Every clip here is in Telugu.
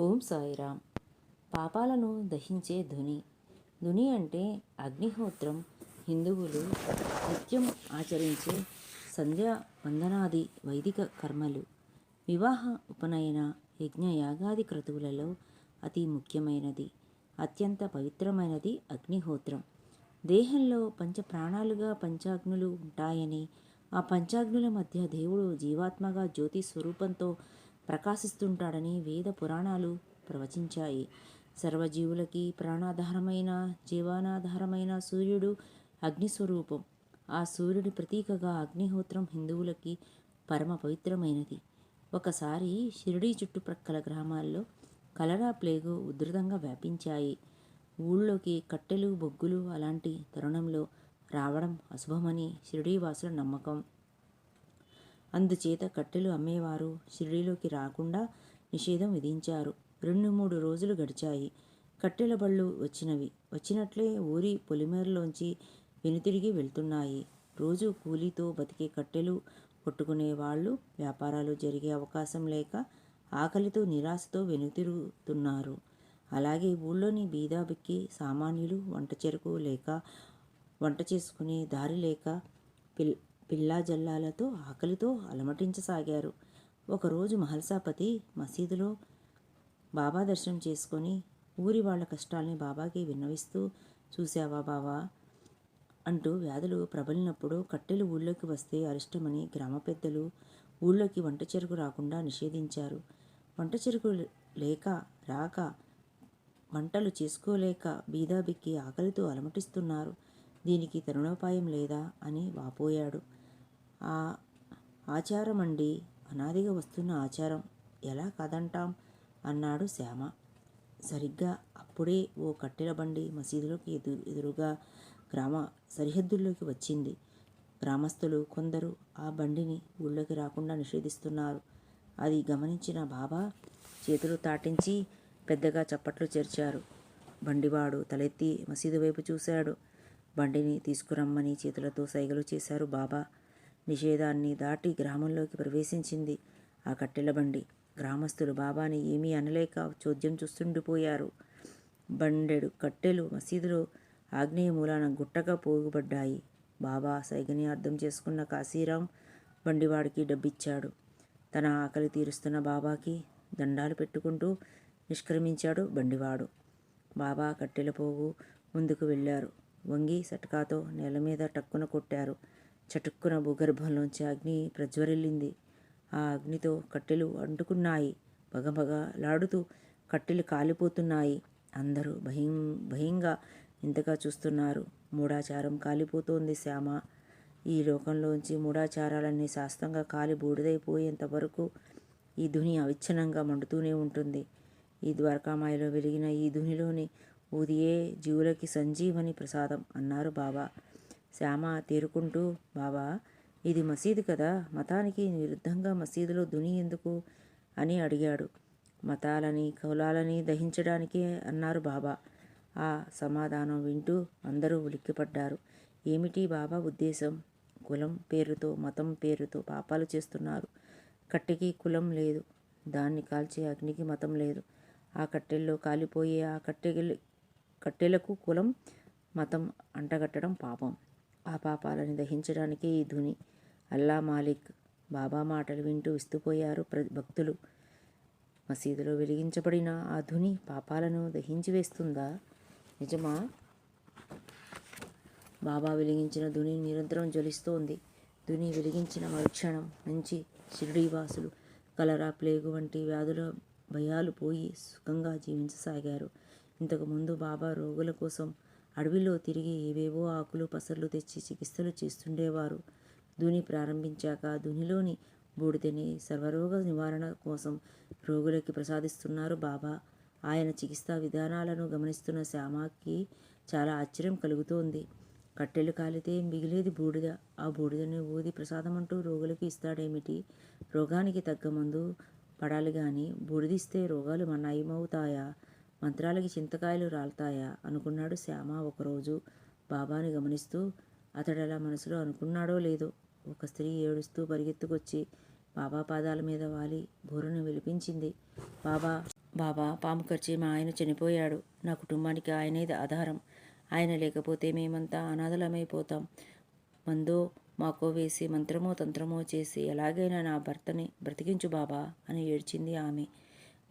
ఓం సాయిరామ్ పాపాలను దహించే ధుని ధుని అంటే అగ్నిహోత్రం హిందువులు నిత్యం ఆచరించే సంధ్యా వందనాది వైదిక కర్మలు. వివాహ ఉపనయన యజ్ఞ యాగాది క్రతువులలో అతి ముఖ్యమైనది. అత్యంత పవిత్రమైనది అగ్నిహోత్రం. దేహంలో పంచ ప్రాణాలుగా పంచాగ్నులు ఉంటాయని ఆ పంచాగ్నుల మధ్య దేవుడు జీవాత్మగా జ్యోతి స్వరూపంతో ప్రకాశిస్తుంటాడని వేద పురాణాలు ప్రవచించాయి. సర్వజీవులకి ప్రాణాధారమైన జీవనాధారమైన సూర్యుడు అగ్నిస్వరూపం. ఆ సూర్యుడి ప్రతీకగా అగ్నిహోత్రం హిందువులకి పరమ పవిత్రమైనది. ఒకసారి షిరిడీ చుట్టుప్రక్కల గ్రామాల్లో కలరా ప్లేగు ఉధృతంగా వ్యాపించాయి. ఊళ్ళోకి కట్టెలు బొగ్గులు అలాంటి తరుణంలో రావడం అశుభమని షిరిడీవాసుల నమ్మకం. అందుచేత కట్టెలు అమ్మేవారు షిరిడీలోకి రాకుండా నిషేధం విధించారు. రెండు మూడు రోజులు గడిచాయి. కట్టెల బళ్ళు వచ్చినవి. వచ్చినట్లే ఊరి పొలిమేరలోంచి వెనుతిరిగి వెళ్తున్నాయి. రోజు కూలీతో బతికే కట్టెలు కొట్టుకునే వాళ్ళు వ్యాపారాలు జరిగే అవకాశం లేక ఆకలితో నిరాశతో వెనుతిరుగుతున్నారు. అలాగే ఊళ్ళోని బీదాబిక్కి సామాన్యులు వంట చెరుకు లేక వంట చేసుకునే దారి లేక పిల్ పిల్లా జల్లాలతో ఆకలితో అలమటించసాగారు. ఒకరోజు మహల్సాపతి మసీదులో బాబా దర్శనం చేసుకొని ఊరి వాళ్ళ కష్టాల్ని బాబాకి విన్నవిస్తూ చూసావా బావా అంటూ వ్యాధులు ప్రబలినప్పుడు కట్టెలు ఊళ్ళోకి వస్తే అరిష్టమని గ్రామ పెద్దలు ఊళ్ళోకి వంట చెరుకు రాకుండా నిషేధించారు. వంట చెరుకు లేక రాక వంటలు చేసుకోలేక బీదాబిక్కి ఆకలితో అలమటిస్తున్నారు. దీనికి తరుణోపాయం లేదా? అని వాపోయాడు. ఆ ఆచారం అండి అనాదిగా వస్తున్న ఆచారం. ఎలా కాదంటాం? అన్నాడు శ్యామ. సరిగ్గా అప్పుడే ఓ కట్టెల బండి మసీదులోకి ఎదురు ఎదురుగా గ్రామ సరిహద్దుల్లోకి వచ్చింది. గ్రామస్తులు కొందరు ఆ బండిని ఊళ్ళోకి రాకుండా నిషేధిస్తున్నారు. అది గమనించిన బాబా చేతులు తాటించి పెద్దగా చప్పట్లు చేర్చారు. బండివాడు తలెత్తి మసీదు వైపు చూశాడు. బండిని తీసుకురమ్మని చేతులతో సైగలు చేశారు బాబా. నిషేధాన్ని దాటి గ్రామంలోకి ప్రవేశించింది ఆ కట్టెల బండి. గ్రామస్తులు బాబాని ఏమీ అనలేక చోద్యం చూస్తుండిపోయారు బండెడు కట్టెలు మసీదులో ఆగ్నేయ మూలాన గుట్టగా పోగుబడ్డాయి. బాబా సైగని అర్థం చేసుకున్న కాశీరాం బండివాడికి డబ్బిచ్చాడు. తన ఆకలి తీరుస్తున్న బాబాకి దండాలు పెట్టుకుంటూ నిష్క్రమించాడు బండివాడు. బాబా కట్టెల పోగు ముందుకు వెళ్ళారు. వంగి సటకాతో నేల మీద టక్కున కొట్టారు. చటుక్కున భూగర్భంలోంచి అగ్ని ప్రజ్వరిల్లింది. ఆ అగ్నితో కట్టెలు అంటుకున్నాయి. బగబగ లాడుతూ కట్టెలు కాలిపోతున్నాయి. అందరూ భయం భయంగా ఇంతగా చూస్తున్నారు. మూఢాచారం కాలిపోతోంది శ్యామ. ఈ లోకంలోంచి మూఢాచారాలన్నీ శాస్త్రంగా కాలి బూడిదైపోయేంత వరకు ఈ ధుని అవిచ్ఛిన్నంగా మండుతూనే ఉంటుంది. ఈ ద్వారకామాయలో వెలిగిన ఈ ధునిలోని ఊదియే జీవులకి సంజీవని ప్రసాదం అన్నారు బాబా. శ్యామ తేరుకుంటూ బాబా ఇది మసీదు కదా? మతానికి విరుద్ధంగా మసీదులో దుని ఎందుకు? అని అడిగాడు. మతాలని కులాలని దహించడానికే అన్నారు బాబా. ఆ సమాధానం వింటూ అందరూ ఉలిక్కిపడ్డారు. ఏమిటి బాబా ఉద్దేశం? కులం పేరుతో మతం పేరుతో పాపాలు చేస్తున్నారు. కట్టెకి కులం లేదు. దాన్ని కాల్చే అగ్నికి మతం లేదు. ఆ కట్టెల్లో కాలిపోయే ఆ కట్టె కట్టెలకు కులం మతం అంటగట్టడం పాపం. ఆ పాపాలను దహించడానికే ఈ ధుని. అల్లా మాలిక్ బాబా మాటలు వింటూ విస్తుపోయారు ప్ర భక్తులు. మసీదులో వెలిగించబడిన ఆ ధుని పాపాలను దహించి వేస్తుందా? నిజమా? బాబా వెలిగించిన ధుని నిరంతరం జ్వలిస్తోంది. ధుని వెలిగించిన మరుక్షణం నుంచి షిరిడీవాసులు కలరా ప్లేగు వంటి వ్యాధుల భయాలు పోయి సుఖంగా జీవించసాగారు. ఇంతకుముందు బాబా రోగుల కోసం అడవిలో తిరిగి ఏవేవో ఆకులు పసర్లు తెచ్చి చికిత్సలు చేస్తుండేవారు. ధుని ప్రారంభించాక ధునిలోని బూడిదని సర్వరోగ నివారణ కోసం రోగులకి ప్రసాదిస్తున్నారు బాబా. ఆయన చికిత్సా విధానాలను గమనిస్తున్న శ్యామకి చాలా ఆశ్చర్యం కలుగుతోంది. కట్టెలు కాలితే మిగిలేది బూడిద. ఆ బూడిదని ఊది ప్రసాదం అంటూ రోగులకి ఇస్తాడేమిటి? రోగానికి తగ్గ మందు పడాలి కానీ బూడిదిస్తే రోగాలు నయమవుతాయా మంత్రాలకి చింతకాయలు రాలుతాయా? అనుకున్నాడు శ్యామ ఒకరోజు. బాబాని గమనిస్తూ అతడలా మనసులో అనుకున్నాడో లేదో? ఒక స్త్రీ ఏడుస్తూ పరిగెత్తుకొచ్చి బాబా పాదాల మీద వాలి బోరును విలిపించింది బాబా బాబా పాము ఖర్చి మా ఆయన చనిపోయాడు. నా కుటుంబానికి ఆయనే ఆధారం. ఆయన లేకపోతే మేమంతా అనాథలమైపోతాం. మందో మాకో వేసి మంత్రమో తంత్రమో చేసి ఎలాగైనా నా భర్తని బ్రతికించు బాబా అని ఏడ్చింది ఆమె.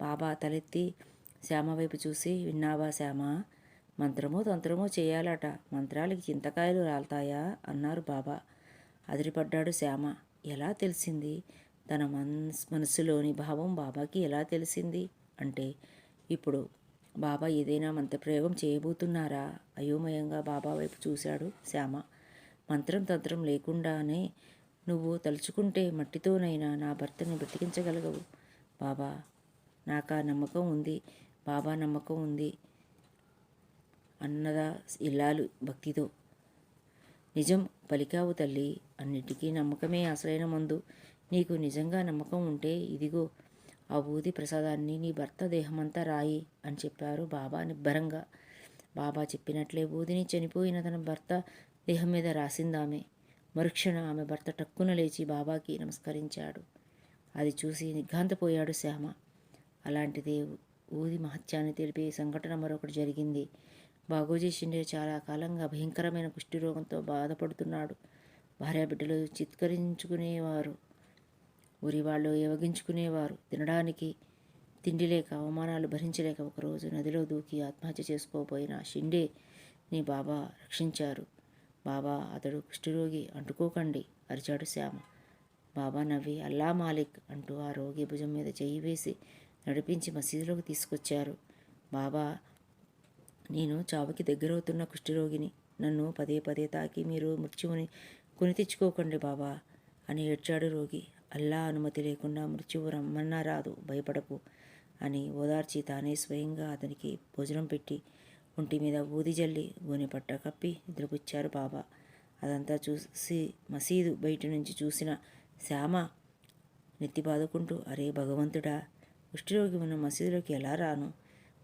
బాబా తలెత్తి శ్యామ వైపు చూసి విన్నావా శ్యామ? మంత్రమో తంత్రమో చేయాలట. మంత్రాలకి చింతకాయలు రాలుతాయా? అన్నారు బాబా. అదిరిపడ్డాడు శ్యామ. ఎలా తెలిసింది? తన మనస్ మనసులోని భావం బాబాకి ఎలా తెలిసింది? అంటే ఇప్పుడు బాబా ఏదైనా మంత్రప్రయోగం చేయబోతున్నారా? అయోమయంగా బాబా వైపు చూశాడు శ్యామ. మంత్రం తంత్రం లేకుండానే నువ్వు తలుచుకుంటే మట్టితోనైనా నా భర్తని బ్రతికించగలగవు. బాబా నాకు ఆ నమ్మకం ఉంది. బాబా నమ్మకం ఉంది అన్నదా ఇల్లాలు భక్తితో. నిజం పలికావు తల్లి అన్నిటికీ నమ్మకమే అసలైన మందు. నీకు నిజంగా నమ్మకం ఉంటే ఇదిగో ఆ ఊది ప్రసాదాన్ని నీ భర్త దేహమంతా రాయి అని చెప్పారు బాబా నిబ్బరంగా. బాబా చెప్పినట్లే ఊదిని చనిపోయిన తన భర్త దేహం మీద రాసిందామె. మరుక్షణ ఆమె భర్త టక్కున లేచి బాబాకి నమస్కరించాడు. అది చూసి నిర్ఘాంతపోయాడు శ్యామ. అలాంటిదే ఊది మహత్యాన్ని తెలిపే సంఘటన మరొకటి జరిగింది. బాగోజీ షిండే చాలా కాలంగా భయంకరమైన కుష్ఠిరోగంతో బాధపడుతున్నాడు. భార్యాబిడ్డలు చిత్కరించుకునేవారు. ఊరి వాళ్ళు ఏవగించుకునేవారు. తినడానికి తిండి లేక అవమానాలు భరించలేక ఒకరోజు నదిలో దూకి ఆత్మహత్య చేసుకోబోయిన షిండే నీ బాబా రక్షించారు. బాబా అతడు కుష్ఠరోగి అంటుకోకండి అరిచాడు శ్యామ. బాబా నవ్వి అల్లా మాలిక్ అంటూ ఆ రోగి భుజం మీద చేయి వేసి నడిపించి మసీదులోకి తీసుకొచ్చారు. బాబా నేను చావుకి దగ్గరవుతున్న కుష్ఠరోగిని. నన్ను పదే పదే తాకి మీరు మృత్యువుని కొని తెచ్చుకోకండి బాబా అని ఏడ్చాడు రోగి. అల్లా అనుమతి లేకుండా మృత్యువు రమ్మన్నా రాదు భయపడకు అని ఓదార్చి తానే స్వయంగా అతనికి భోజనం పెట్టి ఒంటి మీద ఊది జల్లి గోనె పట్ట కప్పి నిద్రపుచ్చారు బాబా. అదంతా చూసి మసీదు బయట నుంచి చూసిన శ్యామ నెత్తి బాదుకుంటూ అరే భగవంతుడా కుష్ఠరోగి ఉన్న మసీదులోకి ఎలా రాను?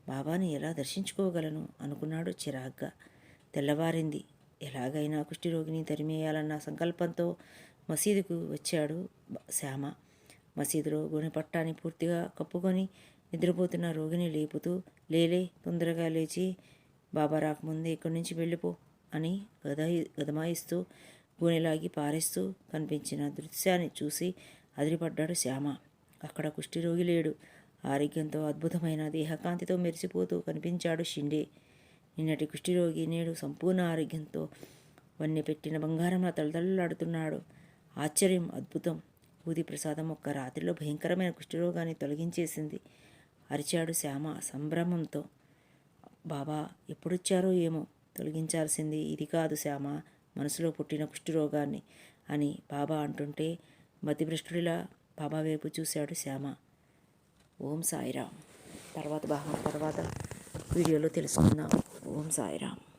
బాబాని ఎలా దర్శించుకోగలను? అనుకున్నాడు చిరాగ్గా. తెల్లవారింది. ఎలాగైనా కుష్ఠరోగిని తరిమేయాలన్న సంకల్పంతో మసీదుకు వచ్చాడు శ్యామ. మసీదులో పట్టాన్ని పూర్తిగా కప్పుకొని నిద్రపోతున్న రోగిని లేపుతూ లేలే తొందరగా లేచి బాబా రాకముందే ఇక్కడి నుంచి వెళ్ళిపో అని గద గదమాయిస్తూ గోనెలాగి పారేస్తూ కనిపించిన దృశ్యాన్ని చూసి అదిరిపడ్డాడు శ్యామ. అక్కడ కుష్ఠిరోగి లేడు. ఆరోగ్యంతో అద్భుతమైన దేహకాంతితో మెరిసిపోతూ కనిపించాడు షిండే. నిన్నటి కుష్ఠిరోగి నేడు సంపూర్ణ ఆరోగ్యంతో వన్నె పెట్టిన బంగారంలో తలతల్లాడుతున్నాడు. ఆశ్చర్యం అద్భుతం. ఊది ప్రసాదం ఒక్క రాత్రిలో భయంకరమైన కుష్ఠరోగాన్ని తొలగించేసింది. అరిచాడు శ్యామ సంభ్రమంతో. బాబా ఎప్పుడొచ్చారో ఏమో తొలగించాల్సింది ఇది కాదు శ్యామ మనసులో పుట్టిన కుష్ఠరోగాన్ని అని బాబా అంటుంటే మతిభ్రష్టుడిలా బాబా వైపు చూశాడు శ్యామ. ఓం సాయిరామ్. తర్వాత భాగం తర్వాత వీడియోలో తెలుసుకుందాం. ఓం సాయిరామ్.